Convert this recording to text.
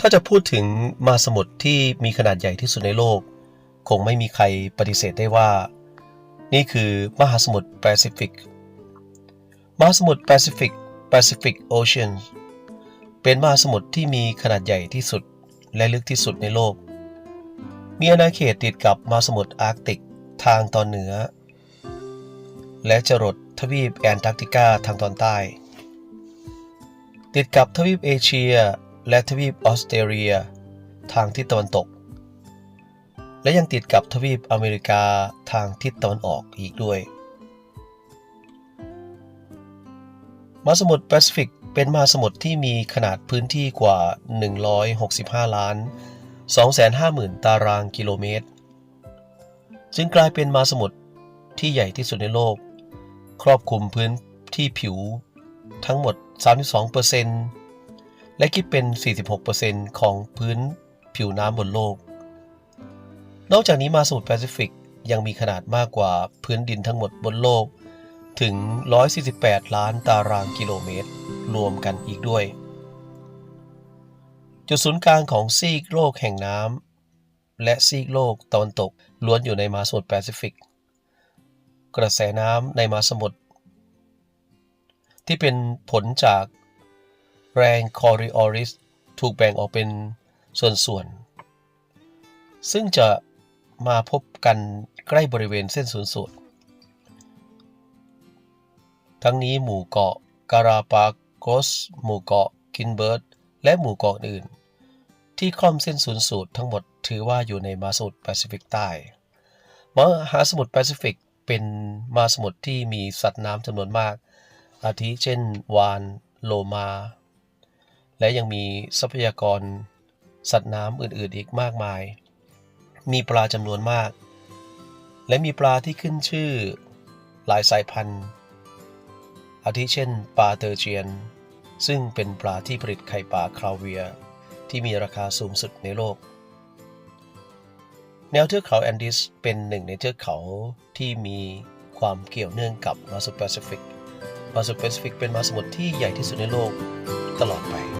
ถ้าจะพูดถึงมหาสมุทรที่มีขนาดใหญ่ที่สุดในโลก คงไม่มีใครปฏิเสธได้ว่า นี่คือมหาสมุทรแปซิฟิกมหาสมุทรแปซิฟิก Pacific Ocean เป็นมหาสมุทรที่มีขนาดใหญ่ที่สุดและลึกที่สุดในโลก มีอาณาเขตติดกับมหาสมุทรอาร์กติกทางตอนเหนือ และจรดทวีปแอนตาร์กติกาทางตอนใต้ ติดกับทวีปเอเชีย และทวีปออสเตรเลีย ทางทิศตะวันตก และยังติดกับทวีปอเมริกาทางทิศตะวันออกอีกด้วยมหาสมุทรแปซิฟิกเป็นมหาสมุทรที่มีขนาดพื้นที่กว่า 165 ล้าน 250,000 ตารางกิโลเมตร จึงกลายเป็นมหาสมุทรที่ใหญ่ที่สุดในโลก ครอบคลุมพื้นที่ผิวทั้งหมด 32% และคิดเป็น 46%ของพื้นผิวน้ำบนโลก นอกจากนี้มาสมุทรแปซิฟิกยังมีขนาดมากกว่าพื้นดินทั้งหมดบนโลก ถึง 148 ล้านตารางกิโลเมตร รวมกันอีกด้วย จุดศูนย์กลางของซีกโลกแห่งน้ำและซีกโลกตะวันตกล้วนอยู่ในมาสมุทรแปซิฟิก กระแสน้ำในมาสมุทรที่เป็นผลจาก แรงคอริออริสถูกแบ่งออกเป็นส่วนๆ ซึ่งจะมาพบกันใกล้บริเวณเส้นศูนย์สูตร ทั้งนี้หมู่เกาะการาปาโกสหมู่เกาะกินเบิร์ด และหมู่เกาะอื่น ที่คล่อมเส้นศูนย์สูตรทั้งหมดถือว่าอยู่ในมหาสมุทรแปซิฟิกใต้มหาสมุทรแปซิฟิกเป็นมหาสมุทรที่มีสัตว์น้ำจำนวนมาก อาทิเช่น วาน โลมา และยังมีทรัพยากร สัตว์น้ำอื่นๆอีกมากมาย มีปลาจำนวนมาก และมีปลาที่ขึ้นชื่อหลายสายพันธุ์อาทิเช่น ปลาเตอร์เจียน ซึ่งเป็นปลาที่ผลิตไข่ปลาคราวเวีย ที่มีราคาสูงสุดในโลก แนวเทือกเขาแอนดิสเป็นหนึ่งในเทือกเขาที่มีความเกี่ยวเนื่องกับมหาสมุทรแปซิฟิกมหาสมุทรแปซิฟิกเป็นมหาสมุทรที่ใหญ่ที่สุดในโลกตลอดไป